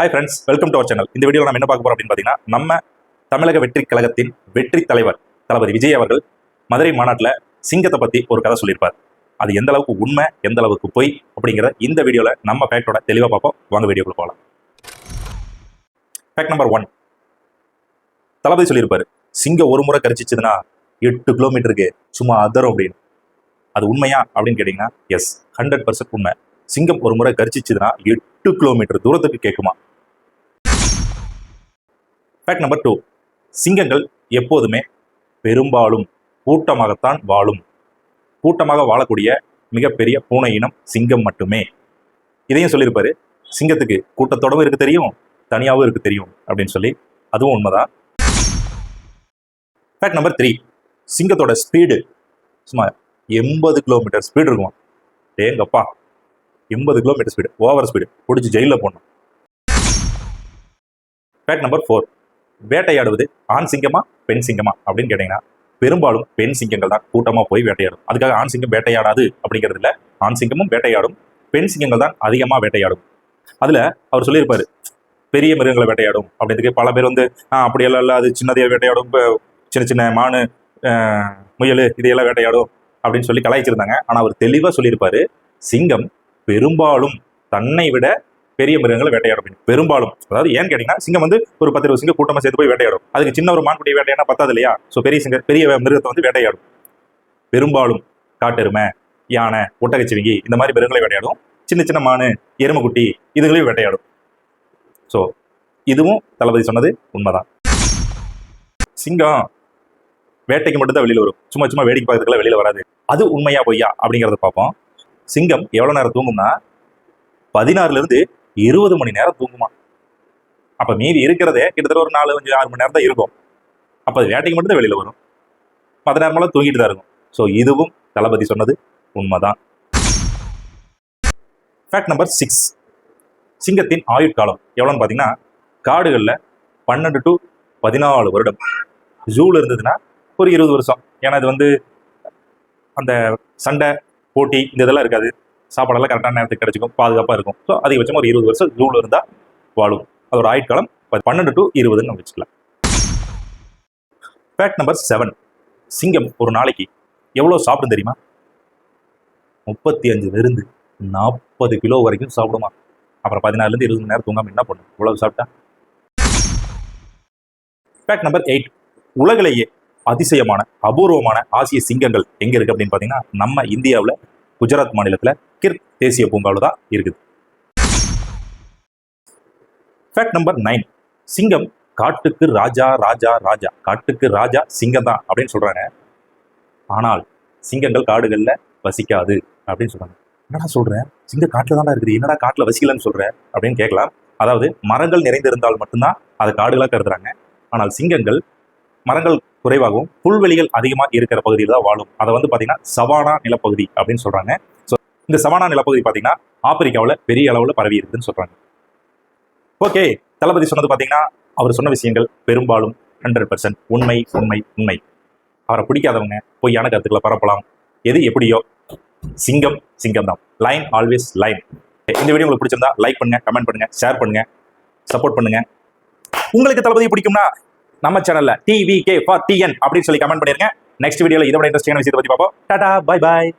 Hi friends welcome to our channel இந்த video நம்ம என்ன பார்க்க போறோம் அப்படின்னு பார்த்தீங்கன்னா நம்ம தமிழக வெற்றி கழகத்தின் வெற்றி தலைவர் தளபதி விஜய் அவர்கள் மதுரை மாநாட்டில் சிங்கத்தை பற்றி ஒரு கதை சொல்லியிருப்பார். அது எந்த அளவுக்கு உண்மை எந்த அளவுக்கு பொய் அப்படிங்கிறத இந்த வீடியோவில் நம்ம ஃபேக்டோட தெளிவாக பார்ப்போம். வாங்க வீடியோக்குள்ள போகலாம் ஃபேக்ட் நம்பர் ஒன் தளபதி சொல்லியிருப்பாரு சிங்கம் ஒரு முறை கரிச்சிச்சுதுன்னா எட்டு கிலோமீட்டருக்கு சும்மா அதரும் அப்படின்னு. அது உண்மையா அப்படின்னு கேட்டிங்கன்னா எஸ் ஹண்ட்ரட் பர்சன்ட் உண்மை. சிங்கம் ஒரு முறை கரிச்சிச்சுதுன்னா எட்டு கிலோமீட்டர் தூரத்துக்கு கேட்குமா? ஃபேக்ட் நம்பர் டூ சிங்கங்கள் எப்போதுமே பெரும்பாலும் கூட்டமாகத்தான் வாழும். கூட்டமாக வாழக்கூடிய மிகப்பெரிய பூனை இனம் சிங்கம் மட்டுமே. இதையும் சொல்லியிருப்பாரு. சிங்கத்துக்கு கூட்டத்தோடவும் இருக்கு தெரியும் தனியாகவும் இருக்கு தெரியும் அப்படின்னு சொல்லி. அதுவும் உண்மைதான். ஃபேக்ட் நம்பர் த்ரீ சிங்கத்தோட ஸ்பீடு சும்மா எண்பது கிலோமீட்டர் ஸ்பீடு இருக்கும். ஏங்கப்பா எண்பது கிலோமீட்டர் ஸ்பீடு ஓவர் ஸ்பீடு பிடிச்சி ஜெயிலில் போடணும். ஃபேக்ட் நம்பர் ஃபோர் வேட்டையாடுவது ஆண் சிங்கமா பெண் சிங்கமா அப்படின்னு கேட்டிங்கன்னா பெரும்பாலும் பெண் சிங்கங்கள் தான் கூட்டமாக போய் வேட்டையாடும். அதுக்காக ஆண் சிங்கம் வேட்டையாடாது அப்படிங்கிறது இல்லை. ஆண் சிங்கமும் வேட்டையாடும் பெண் சிங்கங்கள் தான் அதிகமாக வேட்டையாடும். அதில் அவர் சொல்லியிருப்பாரு பெரிய மிருகங்களை வேட்டையாடும் அப்படின்றதுக்கு பல பேர் வந்து அப்படி அப்படியெல்லாம் இல்லை. அது சின்னதையே வேட்டையாடும். இப்போ சின்ன சின்ன மானு முயல் இதையெல்லாம் வேட்டையாடும் அப்படின்னு சொல்லி கலாய்ச்சிருந்தாங்க. ஆனால் அவர் தெளிவாக சொல்லியிருப்பாரு சிங்கம் பெரும்பாலும் தன்னை விட பெரிய மிருகங்களை வேட்டையாடும் பெரும்பாலும் அதாவது ஏன்னு கேட்டீங்கன்னா சிங்கம் வந்து ஒரு பத்து இருபது சிங்கம் கூட்டமாக சேர்த்து போய் வேட்டையாடும். அதுக்கு சின்ன ஒரு மான்குடி வேட்டையாடா பத்தாது இல்லையா? ஸோ பெரிய சிங்க பெரிய மிருகத்தை வந்து வேட்டையாடும். பெரும்பாலும் காட்டெருமை யானை ஒட்டகச்சிவிங்கி இந்த மாதிரி மிருகங்களை வேட்டையாடும். சின்ன சின்ன மானு எருமக்குட்டி இதுகளையும் வேட்டையாடும். ஸோ இதுவும் தளபதி சொன்னது உண்மைதான். சிங்கம் வேட்டைக்கு மட்டும்தான் வெளியில் வரும். சும்மா சும்மா வேடிக்கை பார்க்கறதுக்குலாம் வெளியில் வராது. அது உண்மையா பொய்யா அப்படிங்கிறத பார்ப்போம். சிங்கம் எவ்வளோ நேரம் தூங்கும்னா பதினாறுலேருந்து இருபது மணி நேரம் தூங்குமா? அப்ப மீதி இருக்கிறதே கிட்டத்தட்ட ஒரு நாலு அஞ்சு ஆறு மணி நேரம் தான் இருக்கும். அப்ப அது வேட்டைக்கு மட்டும் தான் வெளியில வரும். மற்ற நேரமெல்லாம் தூங்கிட்டு தான் இருக்கும். ஸோ இதுவும் தளபதி சொன்னது உண்மைதான். ஃபேக்ட் நம்பர் சிக்ஸ் சிங்கத்தின் ஆயுட்காலம் எவ்வளோன்னு பார்த்தீங்கன்னா காடுகளில் பன்னெண்டு டு பதினாலு வருடம். ஜூவில் இருந்ததுன்னா ஒரு இருபது வருஷம். ஏன்னா இது வந்து அந்த சண்டை போட்டி இந்த இதெல்லாம் இருக்காது. சாப்பாடெல்லாம் கரெக்டான நேரத்துக்கு கிடைச்சிக்கும் பாதுகாப்பாக இருக்கும். ஸோ அதிகபட்சம் ஒரு இருபது வருஷம் ஜூவில் இருந்தால் வாழும். அதோட ஆயுட்காலம் பன்னெண்டு டு இருபதுன்னு நம்ம வச்சுக்கலாம். ஃபேக்ட் நம்பர் செவன் சிங்கம் ஒரு நாளைக்கு எவ்வளோ சாப்பிடும் தெரியுமா? முப்பத்தி அஞ்சு விருந்து. நாற்பது கிலோ வரைக்கும் சாப்பிடுமா? அப்புறம் பதினாறுலேருந்து இருபது மணி நேரம் தூங்காமல் என்ன பண்ணும்? இவ்வளவு சாப்பிட்டா? ஃபேக்ட் நம்பர் எயிட் உலகிலேயே அதிசயமான அபூர்வமான ஆசிய சிங்கங்கள் எங்கே இருக்கு அப்படின்னு பார்த்தீங்கன்னா நம்ம இந்தியாவில் குஜராத் மாநிலத்தில் கிர் தேசிய பூங்காவில் தான் இருக்குது. ஃபேக்ட் நம்பர் நைன் சிங்கம் காட்டுக்கு ராஜா ராஜா ராஜா. காட்டுக்கு ராஜா சிங்கம் தான் அப்படின்னு சொல்றாங்க. ஆனால் சிங்கங்கள் காடுகளில் வசிக்காது அப்படின்னு சொல்றாங்க. என்னடா சொல்றேன் சிங்கம் காட்டில் தானே இருக்குது. என்னடா காட்டில் வசிக்கலன்னு சொல்கிறேன் அப்படின்னு கேட்கலாம். அதாவது மரங்கள் நிறைந்திருந்தால் மட்டும்தான் அது காடுகளாக கருதுறாங்க. ஆனால் சிங்கங்கள் மரங்கள் குறைவாகவும் புல்வெளிகள் அதிகமாக இருக்கிற பகுதியில் தான் வாழும். அதை வந்து பார்த்தீங்கன்னா சவானா நிலப்பகுதி அப்படின்னு சொல்றாங்க. ஸோ இந்த சவானா நிலப்பகுதி பார்த்தீங்கன்னா ஆப்பிரிக்காவில் பெரிய அளவில் பரவி இருக்குதுன்னு சொல்றாங்க. ஓகே தளபதி சொன்னது பார்த்தீங்கன்னா அவர் சொன்ன விஷயங்கள் பெரும்பாலும் ஹண்ட்ரட் பர்சன்ட் உண்மை உண்மை உண்மை. அவரை பிடிக்காதவங்க பொய்யான கருத்துக்களை பரப்பலாம். எது எப்படியோ சிங்கம் சிங்கம் தான் லைன் ஆல்வேஸ் லைன் இந்த வீடியோ உங்களுக்கு பிடிச்சிருந்தா லைக் பண்ணுங்க கமெண்ட் பண்ணுங்க ஷேர் பண்ணுங்க சப்போர்ட் பண்ணுங்க. உங்களுக்கு தளபதி பிடிக்கும்னா நம்ம சேனல்ல டிவி கே ஃபார் டிஎன் அப்படின்னு சொல்லி கமெண்ட் பண்ணிருங்க. நெக்ஸ்ட் வீடியோல இதோட இன்ட்ரெஸ்டிங்கான விஷயத்தை பத்தி பார்ப்போம். Tata bye bye